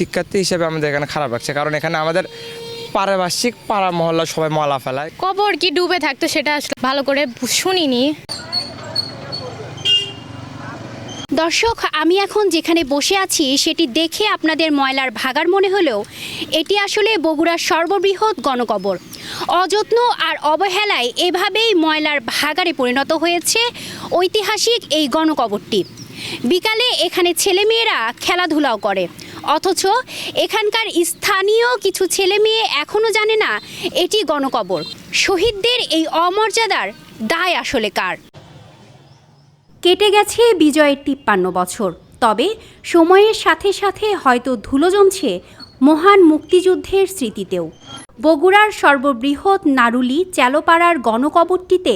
শিক্ষার্থী হিসেবে আমাদের এখানে খারাপ লাগছে। কারণ এখানে আমাদের পারিপার্শ্বিক পাড়া মহল্লা সবাই মলা ফেলায়। কবর কি ডুবে থাকতো সেটা আসলে ভালো করে শুনিনি। দর্শক আমি এখন যেখানে বসে আছি সেটি দেখে আপনাদের ময়লার ভাগার মনে হলেও এটি আসলে বগুড়ার সর্ববৃহৎ গণকবর। অযত্ন আর অবহেলায় এভাবেই ময়লার ভাগারে পরিণত হয়েছে ঐতিহাসিক এই গণকবরটি। বিকালে এখানে ছেলেমেয়েরা খেলাধুলাও করে। অথচ এখানকার স্থানীয় কিছু ছেলে মেয়ে এখনও জানে না এটি গণকবর। শহীদদের এই অমর্যাদার দায় আসলে কার? কেটে গেছে বিজয়ের তিপ্পান্ন বছর। তবে সময়ের সাথে সাথে হয়তো ধুলো জমছে মহান মুক্তিযুদ্ধের স্মৃতিতেও। বগুড়ার সর্ববৃহৎ নারুলি চ্যালোপাড়ার গণকবরটিতে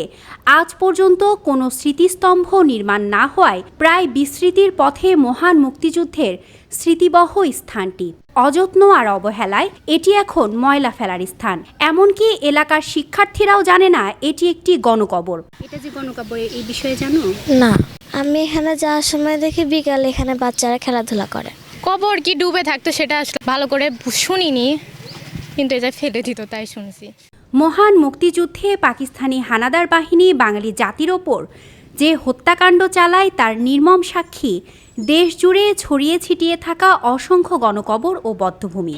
আজ পর্যন্ত কোনো স্মৃতিস্তম্ভ নির্মাণ না হওয়ায় প্রায় বিস্মৃতির পথে মহান মুক্তিযুদ্ধের স্মৃতিবহ স্থানটি। অযত্ন আর অবহেলায় এটি এখন ময়লা ফেলার স্থান। এমনকি এলাকার শিক্ষার্থীরাও জানে না এটি একটি গণকবর। এটা যে গণকবর এই বিষয়ে জানো? না। আমি এখানে যাওয়ার সময় দেখি বিকালে এখানে বাচ্চারা খেলাধুলা করে। কবর কি ডুবে থাকতো সেটা আসলে ভালো করে শুনিনি। কিন্তু এটা ফেলে দিত, তাই শুনছি। মহান মুক্তিযুদ্ধে পাকিস্তানি হানাদার বাহিনী বাঙালি জাতির ওপর যে হত্যাকাণ্ড চালায় তার নির্মম সাক্ষী, দেশ জুড়ে ছড়িয়ে ছিটিয়ে থাকা অসংখ্য গণকবর ও বদ্ধভূমি।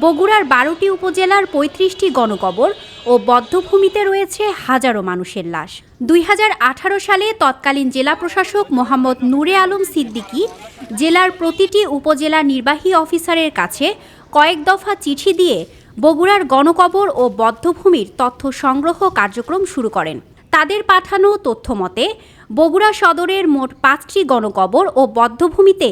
বগুড়ার বারোটি উপজেলার পঁয়ত্রিশটি গণকবর ও বদ্ধভূমিতে রয়েছে হাজারো মানুষের লাশ। দুই হাজার আঠারো সালে তৎকালীন জেলা প্রশাসক মোহাম্মদ নূরে আলম সিদ্দিকী জেলার প্রতিটি উপজেলা নির্বাহী অফিসারের কাছে কয়েক দফা চিঠি দিয়ে বগুড়ার গণকবর ও বদ্ধভূমির তথ্য সংগ্রহ কার্যক্রম শুরু করেন। তাদের পাঠানো তথ্য মতে, বগুড়া সদরের মোট পাঁচটি গণকবর ও বদ্ধভূমিতে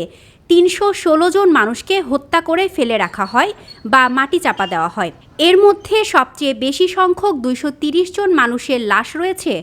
তিনশো ষোলো জন মানুষকে হত্যা করে ফেলে রাখা হয় বা মাটি চাপা দেওয়া হয়। এর মধ্যে সবচেয়ে বেশি সংখ্যক দুইশো তিরিশ জন মানুষের লাশ রয়েছে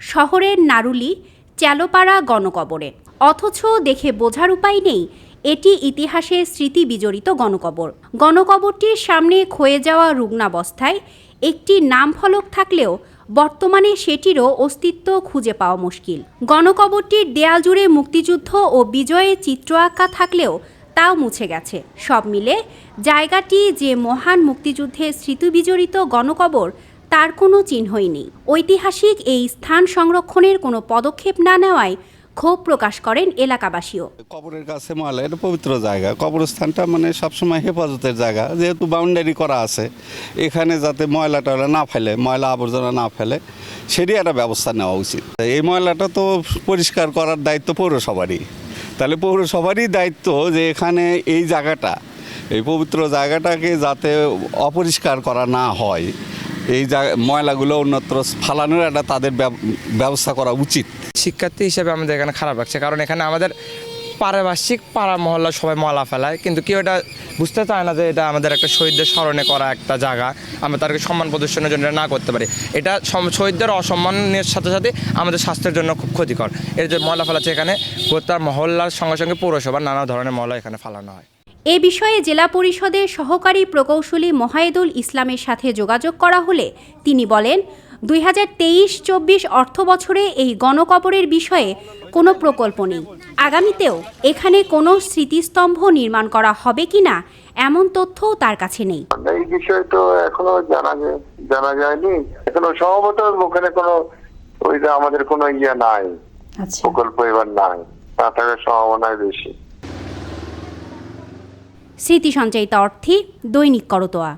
শহরের নারুলি, চ্যালোপাড়া গণকবরে। অথচ দেখে বোঝার উপায় নেই এটি ইতিহাসের স্মৃতি বিজড়িত গণকবর। গণকবরটির সামনে ক্ষয়ে যাওয়া রুগ্নাবস্থায় একটি নাম ফলক থাকলেও বর্তমানে সেটিরও অস্তিত্ব খুঁজে পাওয়া মুশকিল। গণকবরটির দেয়াল জুড়ে মুক্তিযুদ্ধ ও বিজয়ের চিত্র আঁকা থাকলেও তাও মুছে গেছে। সব মিলে জায়গাটি যে মহান মুক্তিযুদ্ধের স্মৃতিবিজড়িত গণকবর, তার কোনো চিহ্নই নেই। ঐতিহাসিক এই স্থান সংরক্ষণের কোনো পদক্ষেপ না নেওয়ায় ক্ষোভ প্রকাশ করেন এলাকাবাসীও। কবরের কাছে ময়লা এটা পবিত্র জায়গা। কবরস্থানটা মানে সবসময় হেফাজতের জায়গা। যেহেতু বাউন্ডারি করা আছে, এখানে যাতে ময়লা টয়লা না ফেলে, ময়লা আবর্জনা না ফেলে, সেটি একটা ব্যবস্থা নেওয়া উচিত। এই ময়লাটা তো পরিষ্কার করার দায়িত্ব পৌরসভারই। তাহলে পৌরসভারই দায়িত্ব যে এখানে এই জায়গাটা, এই পবিত্র জায়গাটাকে যাতে অপরিষ্কার করা না হয়। এই ময়লাগুলো অন্যত্র ফালানোর একটা তাদের ব্যব- ব্যবস্থা করা উচিত। শিক্ষার্থী হিসেবে আমাদের এখানে খারাপ লাগছে, কারণ এখানে আমাদের পারিপার্শ্বিক পাড়া মহল্লা সবাই মলা ফেলায়, কিন্তু কেউ এটা বুঝতে চায় না যে এটা আমাদের একটা শহীদদের স্মরণে করা একটা জায়গা, আমরা তাদেরকে সম্মান প্রদর্শনের জন্য না করতে পারি। এটা শহীদদের অসম্মানের সাথে সাথে আমাদের স্বাস্থ্যের জন্য খুব ক্ষতিকর। এর যে ময়লা ফেলাচ্ছে এখানে গোটা মহল্লার সঙ্গে সঙ্গে পৌরসভার নানা ধরনের ময়লা এখানে ফেলানো হয়। এ বিষয়ে জেলা পরিষদের সহকারী প্রকৌশলী মোহায়েদুল ইসলামের সাথে যোগাযোগ করা হলে তিনি বলেন দুই হাজার তেইশ চব্বিশ অর্থ বছরে এই গণকবরের বিষয়ে কোনো প্রকল্প নেই। আগামীতেও এখানে কোনো স্মৃতিস্তম্ভ নির্মাণ করা হবে কিনা এমন তথ্যও তার কাছে নেই। এই বিষয়ে তো এখনও জানা যায় জানা যায়নি। এখনও সম্ভবত ওখানে কোনো ওই যে আমাদের কোনো ইয়ে নাই প্রকল্প এবার নাই। না থাকার সম্ভাবনাই বেশি। স্মৃতি সঞ্চয়িতা অর্থী দৈনিক করতোয়া।